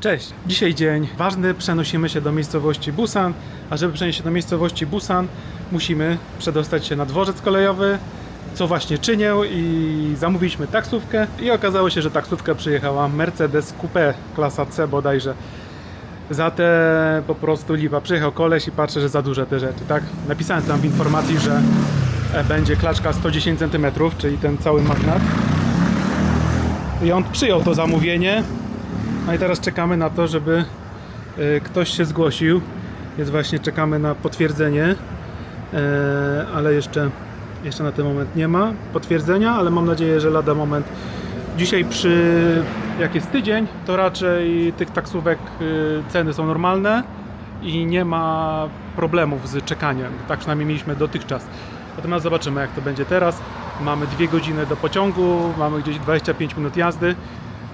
Cześć! Dzisiaj dzień ważny, przenosimy się do miejscowości Busan, a żeby przenieść się do miejscowości Busan, musimy przedostać się na dworzec kolejowy, co właśnie czynię i zamówiliśmy taksówkę i okazało się, że taksówka przyjechała Mercedes Coupe klasa C bodajże. Za te po prostu lipa. Przyjechał koleś i patrzę, że za duże te rzeczy, tak? Napisałem tam w informacji, że e, będzie klaczka 110 cm, czyli ten cały magnat. I on przyjął to zamówienie. No i teraz czekamy na to, żeby e, ktoś się zgłosił. Więc właśnie czekamy na potwierdzenie. E, ale jeszcze, jeszcze na ten moment nie ma potwierdzenia, ale mam nadzieję, że lada moment. Dzisiaj przy jak jest tydzień, to raczej tych taksówek y, ceny są normalne i nie ma problemów z czekaniem. Tak przynajmniej mieliśmy dotychczas. Natomiast zobaczymy jak to będzie teraz. Mamy dwie godziny do pociągu, mamy gdzieś 25 minut jazdy.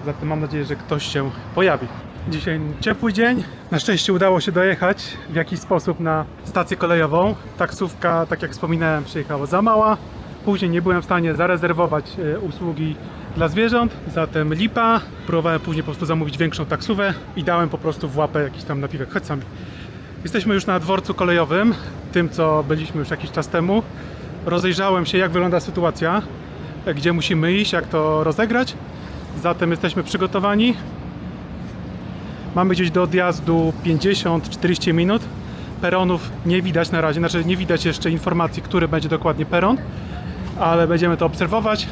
Zatem mam nadzieję, że ktoś się pojawi. Dzisiaj ciepły dzień. Na szczęście udało się dojechać w jakiś sposób na stację kolejową. Taksówka, tak jak wspominałem, przyjechała za mała. Później nie byłem w stanie zarezerwować e, usługi dla zwierząt, zatem lipa. Próbowałem później po prostu zamówić większą taksówę i dałem po prostu w łapę jakiś tam napiwek. Chodź sami. Jesteśmy już na dworcu kolejowym, tym co byliśmy już jakiś czas temu. Rozejrzałem się jak wygląda sytuacja, gdzie musimy iść, jak to rozegrać. Zatem jesteśmy przygotowani. Mamy gdzieś do odjazdu 50-40 minut. Peronów nie widać na razie, znaczy nie widać jeszcze informacji, który będzie dokładnie peron, ale będziemy to obserwować.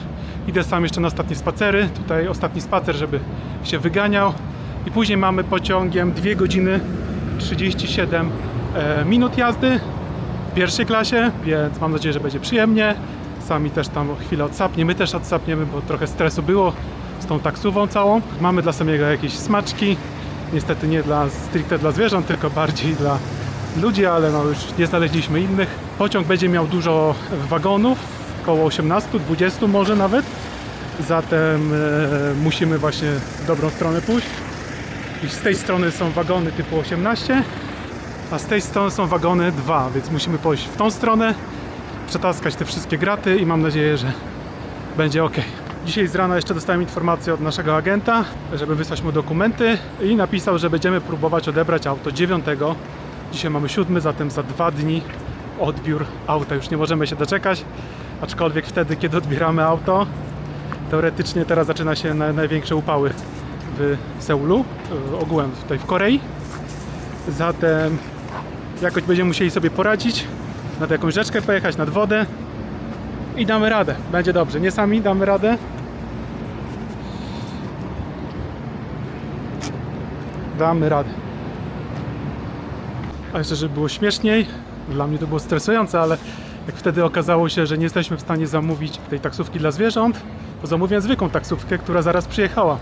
Idę sam jeszcze na ostatnie spacery. Tutaj ostatni spacer, żeby się wyganiał. I później mamy pociągiem 2 godziny 37 e, minut jazdy w pierwszej klasie, więc mam nadzieję, że będzie przyjemnie. Sami też tam chwilę odsapnie, my też odsapniemy, bo trochę stresu było z tą taksówą całą. Mamy dla samego jakieś smaczki. Niestety nie dla stricte dla zwierząt, tylko bardziej dla ludzi, ale no już nie znaleźliśmy innych. Pociąg będzie miał dużo wagonów, około 18, 20 może nawet. Zatem e, musimy właśnie w dobrą stronę pójść. I z tej strony są wagony typu 18, a z tej strony są wagony 2, więc musimy pójść w tą stronę, przetaskać te wszystkie graty i mam nadzieję, że będzie ok. Dzisiaj z rana jeszcze dostałem informację od naszego agenta, żeby wysłać mu dokumenty i napisał, że będziemy próbować odebrać auto 9. Dzisiaj mamy 7, zatem za dwa dni odbiór auta. Już nie możemy się doczekać, aczkolwiek wtedy, kiedy odbieramy auto, teoretycznie teraz zaczyna się na, największe upały w Seulu, ogółem tutaj w Korei. Zatem jakoś będziemy musieli sobie poradzić, nad jakąś rzeczkę pojechać, nad wodę i damy radę. Będzie dobrze. Nie sami damy radę. Damy radę. A jeszcze, żeby było śmieszniej, dla mnie to było stresujące, ale jak wtedy okazało się, że nie jesteśmy w stanie zamówić tej taksówki dla zwierząt, to zamówiłem zwykłą taksówkę, która zaraz przyjechała.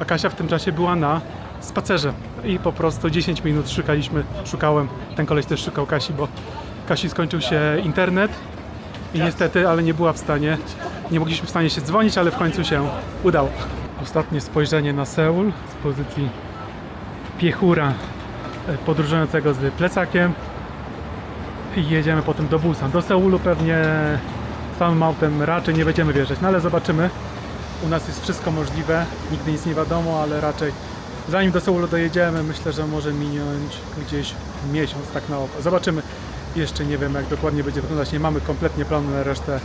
A Kasia w tym czasie była na spacerze i po prostu 10 minut szukaliśmy, szukałem, ten koleś też szukał Kasi, bo Kasi skończył się internet i niestety, ale nie była w stanie, nie mogliśmy w stanie się dzwonić, ale w końcu się udało. Ostatnie spojrzenie na Seul z pozycji piechura e, podróżującego z plecakiem i jedziemy potem do Busan. Do Seulu pewnie samym autem raczej nie będziemy wjeżdżać, no ale zobaczymy. U nas jest wszystko możliwe, nigdy nic nie wiadomo, ale raczej zanim do Seulu dojedziemy, myślę, że może minąć gdzieś miesiąc tak na oko. Zobaczymy. Jeszcze nie wiem jak dokładnie będzie wyglądać, nie mamy kompletnie planu na resztę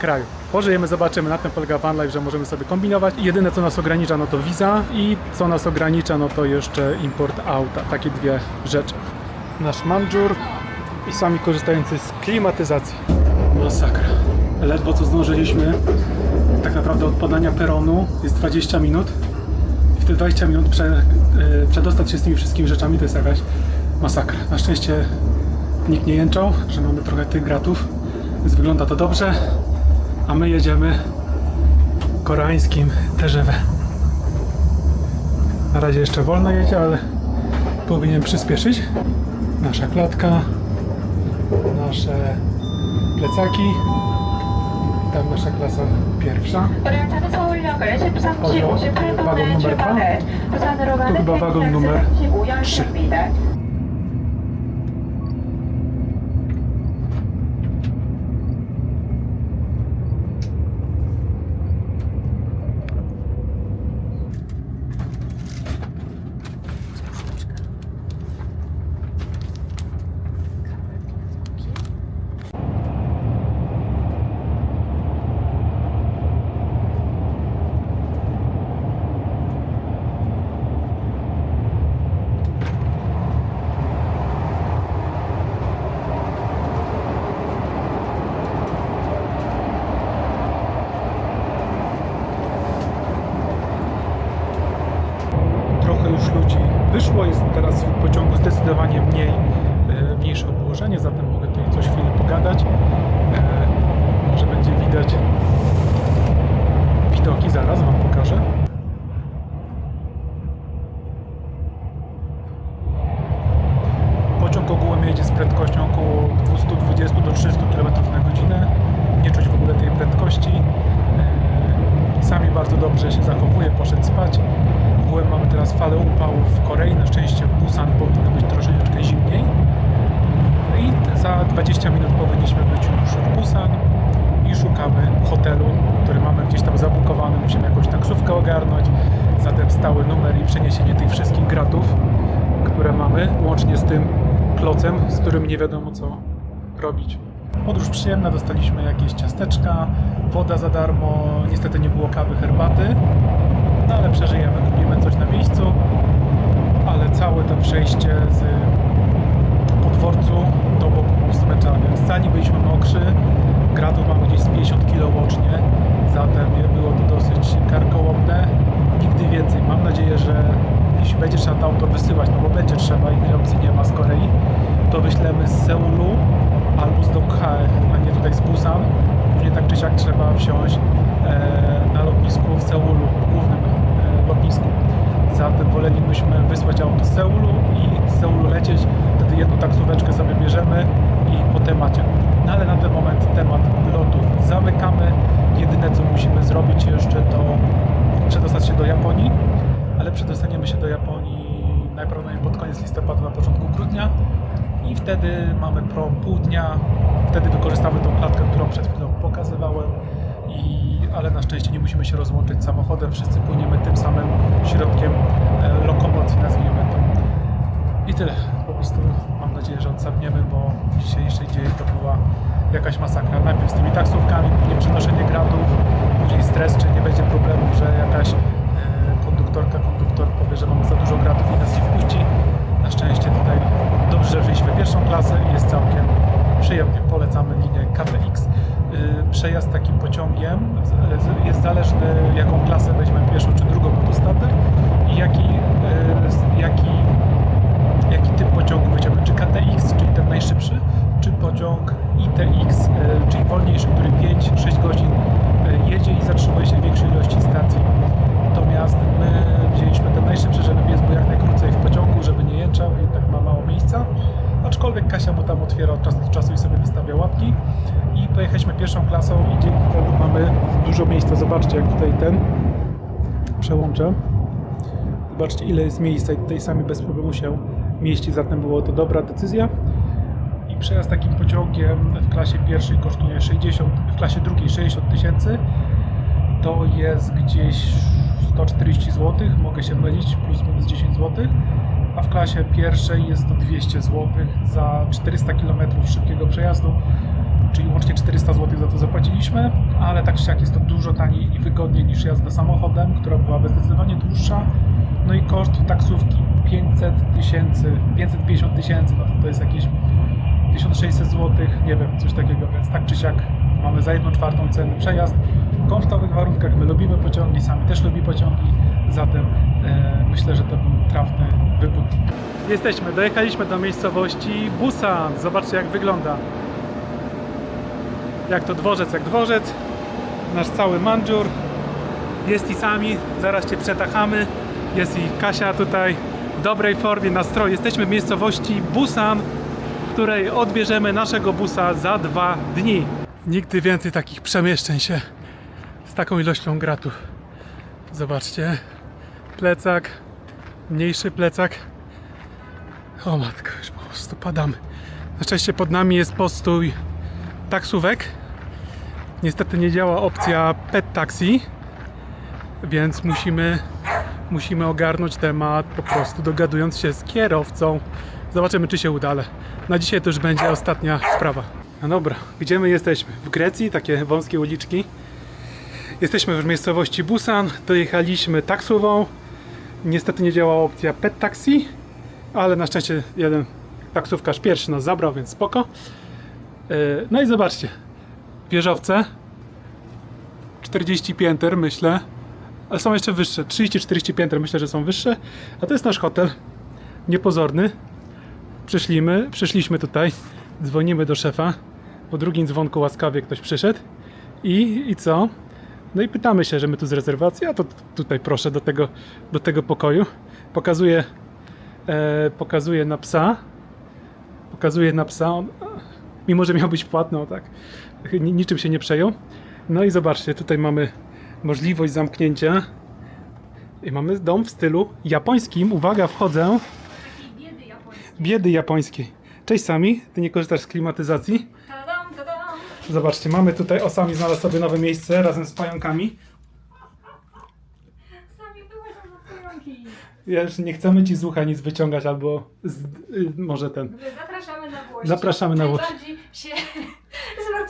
kraju. Pożyjemy, zobaczymy, na tym polega van life, że możemy sobie kombinować. Jedyne co nas ogranicza no to wiza i co nas ogranicza no to jeszcze import auta. Takie dwie rzeczy. Nasz Manżur i sami korzystający z klimatyzacji. Masakra. Ledwo co zdążyliśmy tak naprawdę od podania peronu jest 20 minut i w te 20 minut prze, y, przedostać się z tymi wszystkimi rzeczami to jest jakaś masakra. Na szczęście nikt nie jęczał, że mamy trochę tych gratów, więc wygląda to dobrze, a my jedziemy koreańskim Terzewem. Na razie jeszcze wolno jedzie, ale powinien przyspieszyć. Nasza klatka, nasze plecaki i tam nasza klasa pierwsza. Wagon numer 2, to chyba wagon numer 3. wyszło. Jest teraz w pociągu zdecydowanie mniej, e, mniejsze obłożenie, zatem mogę tutaj coś chwilę pogadać. E, Może będzie widać widoki, zaraz Wam pokażę. Pociąg ogółem jedzie z około 220 do 300 km na godzinę. Nie czuć w ogóle tej prędkości. Eee, Sami bardzo dobrze się zachowuje, poszedł spać. Ogółem mamy teraz falę upałów w Korei. Na szczęście w Busan powinno być troszeczkę zimniej. No i za 20 minut powinniśmy być już w Busan i szukamy hotelu, który mamy gdzieś tam zabukowany. Musimy jakąś taksówkę ogarnąć, zatem stały numer i przeniesienie tych wszystkich gratów, które mamy, łącznie z tym klocem, z którym nie wiadomo co robić. Podróż przyjemna, dostaliśmy jakieś ciasteczka, woda za darmo, niestety nie było kawy, herbaty, no ale przeżyjemy, kupimy coś na miejscu, to przejście z po dworcu to było po prostu męczarnia. Z sali byliśmy mokrzy, gratów mamy gdzieś z 50 kg łącznie, zatem było to dosyć karkołomne. Nigdy więcej. Mam nadzieję, że jeśli będzie trzeba to auto wysyłać, no bo będzie trzeba, innej opcji nie ma z Korei, to wyślemy z Seulu albo z Donghae, a nie tutaj z Busan. Później tak czy siak trzeba wsiąść e, na lotnisku w Seulu, w głównym e, lotnisku. Zatem wolelibyśmy wysłać auto z Seulu i z Seulu lecieć. Wtedy jedną taksóweczkę sobie bierzemy i po temacie. No ale na ten moment temat lotów zamykamy. Jedyne co musimy zrobić jeszcze to przedostać się do Japonii, ale przedostaniemy się do Japonii najprawdopodobniej pod koniec listopada, na początku grudnia i wtedy mamy prom pół dnia. Wtedy wykorzystamy tą klatkę, którą przed chwilą pokazywałem. I, ale na szczęście nie musimy się rozłączyć samochodem, wszyscy płyniemy tym samym środkiem e, lokomocji, nazwijmy to. I tyle. Po prostu mam nadzieję, że odsapniemy, bo w dzisiejszej dzień to była jakaś masakra. Najpierw z tymi taksówkami, później przenoszenie gratów, później stres, czy nie będzie problemu, że jakaś e, konduktorka, konduktor powie, że mamy za dużo gratów i nas nie wpuści. Na szczęście tutaj dobrze, że wzięliśmy pierwszą klasę i jest całkiem przyjemnie. Polecamy linię KTX. Y, Przejazd takim pociągiem jest zależny, jaką klasę weźmiemy, pierwszą czy drugą, bo to standard i jaki, y, jaki jaki typ pociągu weźmiemy, czy KTX, czyli ten najszybszy, czy pociąg ITX, e, czyli wolniejszy, który 5-6 godzin jedzie i zatrzymuje się w większej ilości stacji. Natomiast my wzięliśmy ten najszybszy, żeby pies był jak najkrócej w pociągu, żeby nie jęczał, jednak ma mało miejsca. Aczkolwiek Kasia mu tam otwiera od czasu do czasu i sobie wystawia łapki. I pojechaliśmy pierwszą klasą i dzięki temu mamy dużo miejsca. Zobaczcie, jak tutaj ten przełączę. Zobaczcie, ile jest miejsca i tutaj sami bez problemu się mieści, zatem było to dobra decyzja. I przejazd takim pociągiem w klasie pierwszej kosztuje 60, w klasie drugiej 60 tysięcy. To jest gdzieś 140 zł, mogę się mylić, plus minus 10 zł. A w klasie pierwszej jest to 200 zł za 400 km szybkiego przejazdu, czyli łącznie 400 zł za to zapłaciliśmy, ale tak czy siak jest to dużo taniej i wygodniej niż jazda samochodem, która byłaby zdecydowanie dłuższa. No i koszt taksówki 500 tysięcy, 550 tysięcy, no to, to jest jakieś 1600 zł, nie wiem, coś takiego, więc tak czy siak mamy za jedną czwartą ceny przejazd w komfortowych warunkach. My lubimy pociągi, sami też lubi pociągi, zatem e, myślę, że to był trafny wybór. Jesteśmy, dojechaliśmy do miejscowości Busan. Zobaczcie jak wygląda. Jak to dworzec, jak dworzec. Nasz cały mandziur. Jest i sami, zaraz Cię przetachamy. Jest i Kasia tutaj w dobrej formie, nastroju. Jesteśmy w miejscowości Busan, w której odbierzemy naszego busa za dwa dni. Nigdy więcej takich przemieszczeń się z taką ilością gratów. Zobaczcie, plecak, mniejszy plecak. O matko, już po prostu padamy. Na szczęście pod nami jest postój taksówek. Niestety nie działa opcja pet taxi, więc musimy, musimy ogarnąć temat po prostu dogadując się z kierowcą. Zobaczymy, czy się uda, ale na dzisiaj to już będzie ostatnia sprawa. No dobra, gdzie my jesteśmy? W Grecji, takie wąskie uliczki. Jesteśmy w miejscowości Busan, dojechaliśmy taksówą. Niestety nie działa opcja pet taxi, ale na szczęście jeden taksówkarz pierwszy nas zabrał, więc spoko. Yy, No i zobaczcie, wieżowce 40 pięter myślę ale są jeszcze wyższe 30-40 pięter myślę, że są wyższe a to jest nasz hotel niepozorny. Przyszliśmy, przyszliśmy tutaj, dzwonimy do szefa. Po drugim dzwonku łaskawie ktoś przyszedł. I, i co? No i pytamy się, że my tu z rezerwacji, a to tutaj proszę do tego, do tego pokoju. Pokazuję, e, pokazuję na psa. Pokazuję na psa. On, mimo, że miał być płatny, tak, niczym się nie przejął. No i zobaczcie, tutaj mamy możliwość zamknięcia. I mamy dom w stylu japońskim. Uwaga, wchodzę. biedy japońskiej. Biedy japońskiej. Cześć Sami, ty nie korzystasz z klimatyzacji? Tadam, tadam. Zobaczcie, mamy tutaj, o Sami znalazł sobie nowe miejsce razem z pająkami. Sami na pająki. Ja już nie chcemy ci z ucha nic wyciągać, albo z, y, może ten. Zapraszamy na Włość. Zapraszamy na. Najbardziej się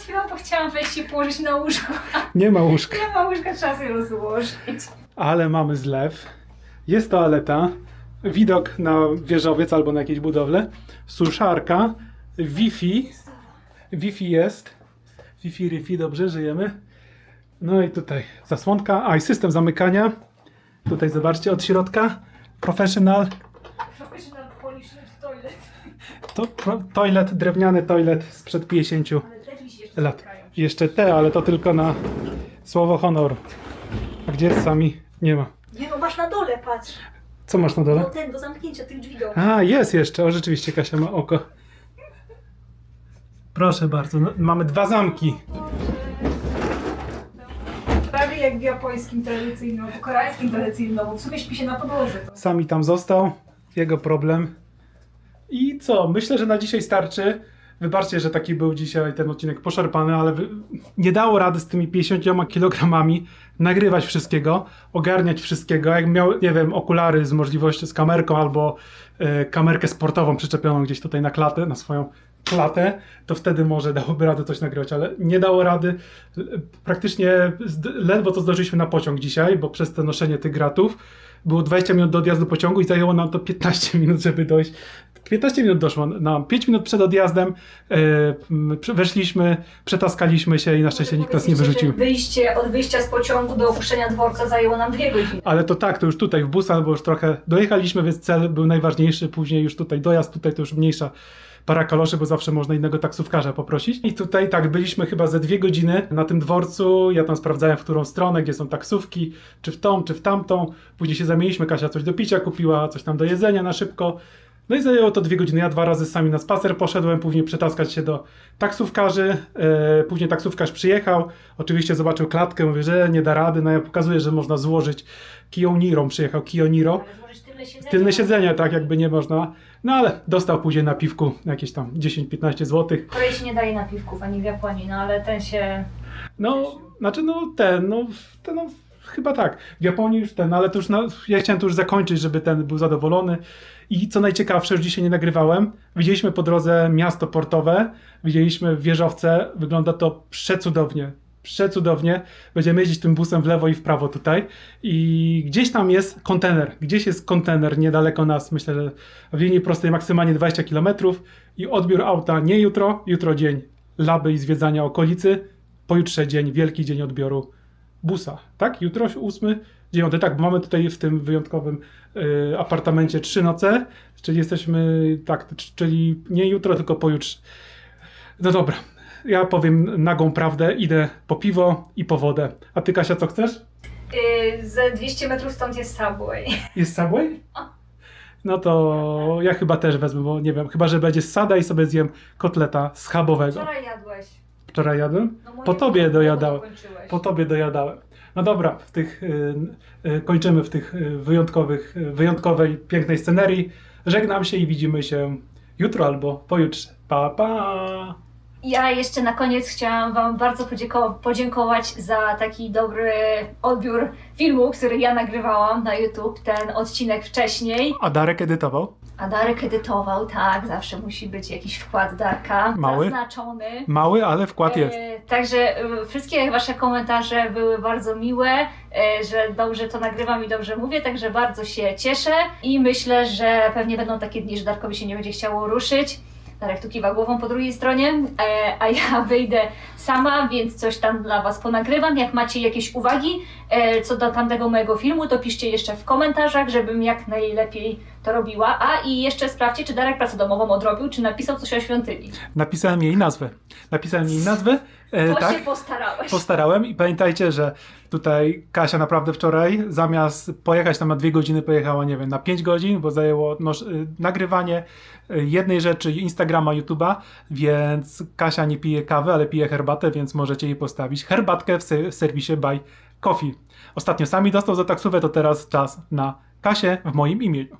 zmartwiłam, bo chciałam wejść i położyć na łóżku. Nie ma łóżka. Nie ma łóżka, trzeba sobie rozłożyć. Ale mamy zlew. Jest toaleta. Widok na wieżowiec albo na jakieś budowle. Suszarka. Wi-Fi. Wi-Fi jest. Wi-Fi, Wi-Fi, dobrze, żyjemy. No i tutaj zasłonka. A i system zamykania. Tutaj zobaczcie od środka. Professional. Professional Polish toilet. To, pro, toilet, drewniany toilet sprzed 50 lat. Jeszcze te, ale to tylko na słowo honoru. A gdzie jest sami? Nie ma. Nie no, masz na dole, patrz. Co masz na dole? No ten, do zamknięcia tych drzwi do... A, jest jeszcze. O, rzeczywiście Kasia ma oko. Proszę bardzo, no, mamy dwa zamki. Prawie jak w japońskim tradycyjnym, albo koreańskim tradycyjnym domu. W sumie śpi się na podłodze. To. Sami tam został. Jego problem. I co? Myślę, że na dzisiaj starczy. Wybaczcie, że taki był dzisiaj ten odcinek poszarpany, ale nie dało rady z tymi 50 kilogramami nagrywać wszystkiego, ogarniać wszystkiego. Jak miał, nie wiem, okulary z możliwością, z kamerką albo e, kamerkę sportową przyczepioną gdzieś tutaj na klatę, na swoją klatę, to wtedy może dałoby radę coś nagrywać, ale nie dało rady. Praktycznie ledwo to zdążyliśmy na pociąg dzisiaj, bo przez to noszenie tych gratów było 20 minut do odjazdu pociągu i zajęło nam to 15 minut, żeby dojść. 15 minut doszło nam. 5 minut przed odjazdem prze- weszliśmy, przetaskaliśmy się i na szczęście nikt nas nie wyrzucił. Wyjście, od wyjścia z pociągu do opuszczenia dworca zajęło nam dwie godziny. Ale to tak, to już tutaj w Busan, bo już trochę dojechaliśmy, więc cel był najważniejszy. Później już tutaj dojazd, tutaj to już mniejsza para kaloszy, bo zawsze można innego taksówkarza poprosić. I tutaj tak, byliśmy chyba ze dwie godziny na tym dworcu. Ja tam sprawdzałem, w którą stronę, gdzie są taksówki, czy w tą, czy w tamtą. Później się zamieniliśmy, Kasia coś do picia kupiła, coś tam do jedzenia na szybko. No i zajęło to dwie godziny. Ja dwa razy sami na spacer poszedłem, później przetaskać się do taksówkarzy. E, później taksówkarz przyjechał, oczywiście zobaczył klatkę, mówię, że nie da rady. No ja pokazuję, że można złożyć Kionirą. Przyjechał Kioniro. Tylne siedzenie. Tylne siedzenie, tak jakby nie można. No ale dostał później na piwku jakieś tam 10-15 zł. W Korei się nie daje napiwków, ani w Japonii, no ale ten się... No, znaczy no ten, no, ten, no chyba tak. W Japonii już ten, ale to już na, ja chciałem to już zakończyć, żeby ten był zadowolony. I co najciekawsze, już dzisiaj nie nagrywałem, widzieliśmy po drodze miasto portowe, widzieliśmy wieżowce, wygląda to przecudownie. Przecudownie. Będziemy jeździć tym busem w lewo i w prawo tutaj. I gdzieś tam jest kontener. Gdzieś jest kontener niedaleko nas. Myślę, że w linii prostej maksymalnie 20 km. I odbiór auta nie jutro, jutro dzień laby i zwiedzania okolicy. Pojutrze dzień, wielki dzień odbioru busa. Tak? Jutro 8, 9. Tak, bo mamy tutaj w tym wyjątkowym y, apartamencie trzy noce. Czyli jesteśmy, tak, czyli nie jutro, tylko pojutrze. No dobra. Ja powiem nagą prawdę, idę po piwo i po wodę. A ty, Kasia, co chcesz? Yy, ze 200 metrów stąd jest Subway. Jest Subway? No to ja chyba też wezmę, bo nie wiem, chyba że będzie sada i sobie zjem kotleta schabowego. Wczoraj jadłeś. Wczoraj jadłem? No Po tobie dojadałem. Po tobie dojadałem. No dobra, w tych, y, y, kończymy w tych y, wyjątkowych, wyjątkowej, pięknej scenerii. Żegnam się i widzimy się jutro albo pojutrze. Pa, pa! Ja jeszcze na koniec chciałam Wam bardzo podzięko- podziękować za taki dobry odbiór filmu, który ja nagrywałam na YouTube, ten odcinek wcześniej. A Darek edytował? A Darek edytował, tak, zawsze musi być jakiś wkład Darka Mały? zaznaczony. Mały, ale wkład jest. E, także e, wszystkie Wasze komentarze były bardzo miłe, e, że dobrze to nagrywam i dobrze mówię, także bardzo się cieszę i myślę, że pewnie będą takie dni, że Darkowi się nie będzie chciało ruszyć. Darek tu kiwa głową po drugiej stronie, e, a ja wyjdę sama, więc coś tam dla Was ponagrywam. Jak macie jakieś uwagi e, co do tamtego mojego filmu, to piszcie jeszcze w komentarzach, żebym jak najlepiej to robiła. A i jeszcze sprawdźcie, czy Darek pracę domową odrobił, czy napisał coś o świątyni. Napisałem jej nazwę. Napisałem jej nazwę. E, To tak. się postarałeś. Postarałem i pamiętajcie, że tutaj Kasia naprawdę wczoraj zamiast pojechać tam na dwie godziny, pojechała, nie wiem, na 5 godzin, bo zajęło y, nagrywanie y, jednej rzeczy Instagrama, YouTube'a, więc Kasia nie pije kawy, ale pije herbatę, więc możecie jej postawić herbatkę w, se- w serwisie Buy Coffee. Ostatnio sami dostał za taksówę, to teraz czas na Kasię w moim imieniu.